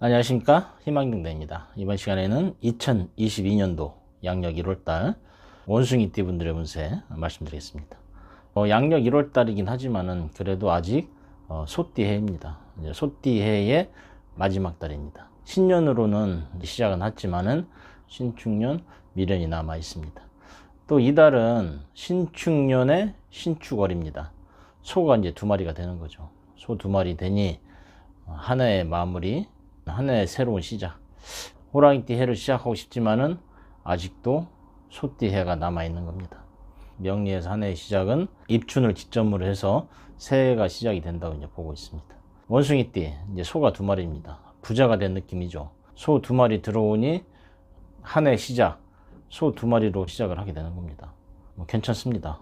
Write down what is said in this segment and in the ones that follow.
안녕하십니까? 희망경대입니다. 이번 시간에는 2022년도 양력 1월달 원숭이띠 분들의 운세 말씀드리겠습니다. 어, 양력 1월달이긴 하지만은 그래도 아직 어, 소띠해입니다. 소띠해의 마지막 달입니다. 신년으로는 시작은 했지만은 신축년 미련이 남아 있습니다. 또 이달은 신축년의 신축월입니다. 소가 이제 두 마리가 되는 거죠. 소 두 마리 되니 한 해의 마무리 한 해의 새로운 시작. 호랑이띠 해를 시작하고 싶지만은 아직도 소띠 해가 남아 있는 겁니다. 명리에서 한 해의 시작은 입춘을 기점으로 해서 새해가 시작이 된다고 보고 있습니다. 원숭이띠 이제 소가 두 마리입니다. 부자가 된 느낌이죠. 소 두 마리 들어오니 한 해 시작 소 두 마리로 시작을 하게 되는 겁니다. 뭐 괜찮습니다.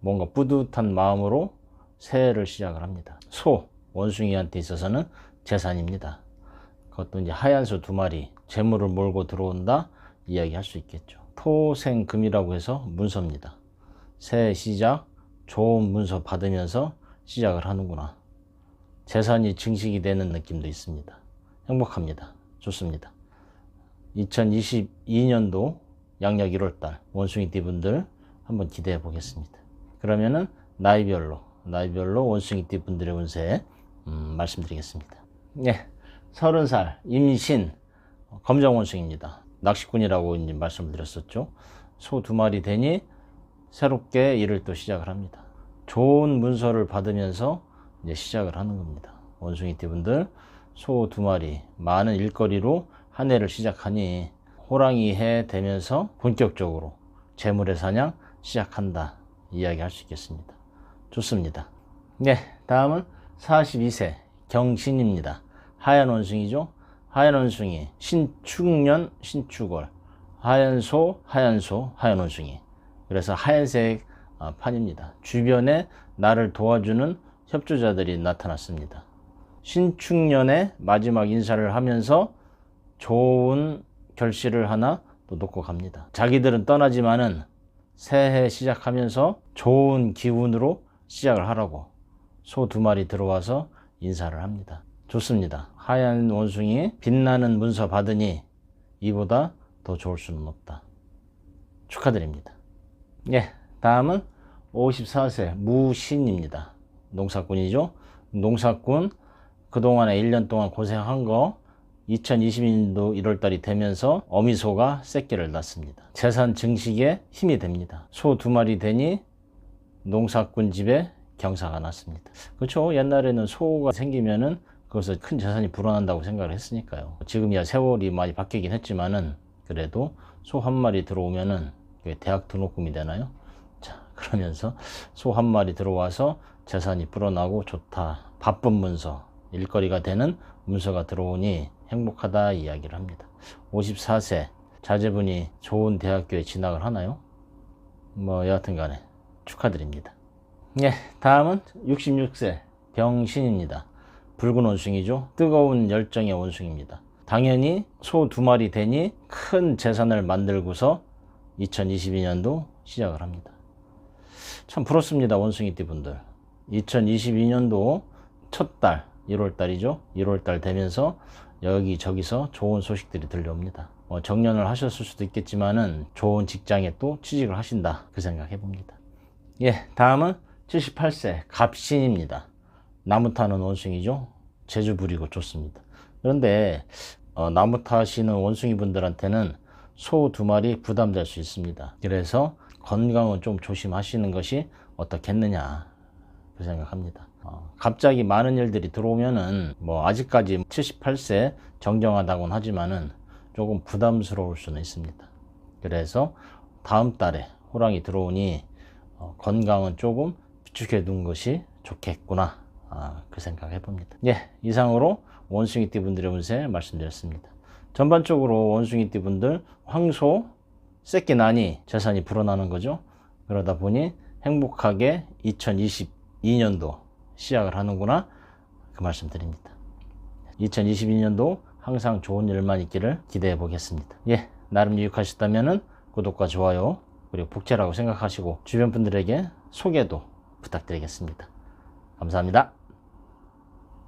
뭔가 뿌듯한 마음으로 새해를 시작을 합니다. 소 원숭이한테 있어서는 재산입니다. 그것도 이제 하얀 소 두 마리 재물을 몰고 들어온다 이야기할 수 있겠죠. 토생금이라고 해서 문서입니다. 새 시작 좋은 문서 받으면서 시작을 하는구나. 재산이 증식이 되는 느낌도 있습니다. 행복합니다. 좋습니다. 2022년도 양력 1월달 원숭이 띠 분들 한번 기대해 보겠습니다. 그러면은 나이별로 나이별로 원숭이 띠 분들의 운세 음, 말씀드리겠습니다. 네, 서른 살 임신 검정원숭입니다. 낚시꾼이라고 이제 말씀을 드렸었죠. 소 두 마리 되니 새롭게 일을 또 시작을 합니다. 좋은 문서를 받으면서 이제 시작을 하는 겁니다. 원숭이띠 분들 소 두 마리 많은 일거리로 한 해를 시작하니 호랑이 해 되면서 본격적으로 재물의 사냥 시작한다 이야기할 수 있겠습니다. 좋습니다. 네, 다음은 42세 경신입니다. 하얀 원숭이죠. 하얀 원숭이 신축년 신축월 하얀소 하얀소 하얀 원숭이 그래서 하얀색 아, 판입니다. 주변에 나를 도와주는 협조자들이 나타났습니다. 신축년의 마지막 인사를 하면서 좋은 결실을 하나 또 놓고 갑니다. 자기들은 떠나지만은 새해 시작하면서 좋은 기운으로 시작을 하라고 소 두 마리 들어와서 인사를 합니다. 좋습니다. 하얀 원숭이 빛나는 문서 받으니 이보다 더 좋을 수는 없다. 축하드립니다. 예, 다음은 54세 무신입니다. 농사꾼이죠. 농사꾼 그동안에 1년 동안 고생한 거 2022년도 1월달이 되면서 어미소가 새끼를 낳습니다. 재산 증식에 힘이 됩니다. 소 두 마리 되니 농사꾼 집에 경사가 났습니다. 그렇죠. 옛날에는 소가 생기면은 그것을 큰 재산이 불어난다고 생각을 했으니까요. 지금이야 세월이 많이 바뀌긴 했지만은 그래도 소 한 마리 들어오면은 대학 등록금이 되나요? 자, 그러면서 소 한 마리 들어와서 재산이 불어나고 좋다. 바쁜 문서, 일거리가 되는 문서가 들어오니 행복하다 이야기를 합니다. 54세 자제분이 좋은 대학교에 진학을 하나요? 뭐 여하튼 간에 축하드립니다. 예, 다음은 66세 병신입니다. 붉은 원숭이죠. 뜨거운 열정의 원숭입니다. 당연히 소 두 마리 되니 큰 재산을 만들고서 2022년도 시작을 합니다. 참 부럽습니다. 원숭이띠 분들. 2022년도 첫 달, 1월 달이죠. 1월 달 되면서 여기저기서 좋은 소식들이 들려옵니다. 뭐 정년을 하셨을 수도 있겠지만은 좋은 직장에 또 취직을 하신다. 그 생각 해 봅니다. 예, 다음은 78세 갑신입니다. 나무 타는 원숭이죠. 재주 부리고 좋습니다. 그런데 어, 나무 타시는 원숭이 분들한테는 소 두 마리 부담될 수 있습니다. 그래서 건강은 좀 조심하시는 것이 어떻겠느냐 그 생각합니다. 어, 갑자기 많은 일들이 들어오면은 뭐 아직까지 78세 정정하다고는 하지만은 조금 부담스러울 수는 있습니다. 그래서 다음 달에 호랑이 들어오니 어, 건강은 조금 비축해 둔 것이 좋겠구나 아, 그 생각 해 봅니다. 예, 이상으로 원숭이띠 분들의 운세 말씀드렸습니다. 전반적으로 원숭이띠 분들 황소 새끼 나니 재산이 불어나는 거죠. 그러다 보니 행복하게 2022년도 시작을 하는구나 그 말씀 드립니다. 2022년도 항상 좋은 일만 있기를 기대해 보겠습니다. 예, 나름 유익하셨다면 구독과 좋아요 그리고 복제라고 생각하시고 주변 분들에게 소개도 부탁드리겠습니다. 감사합니다.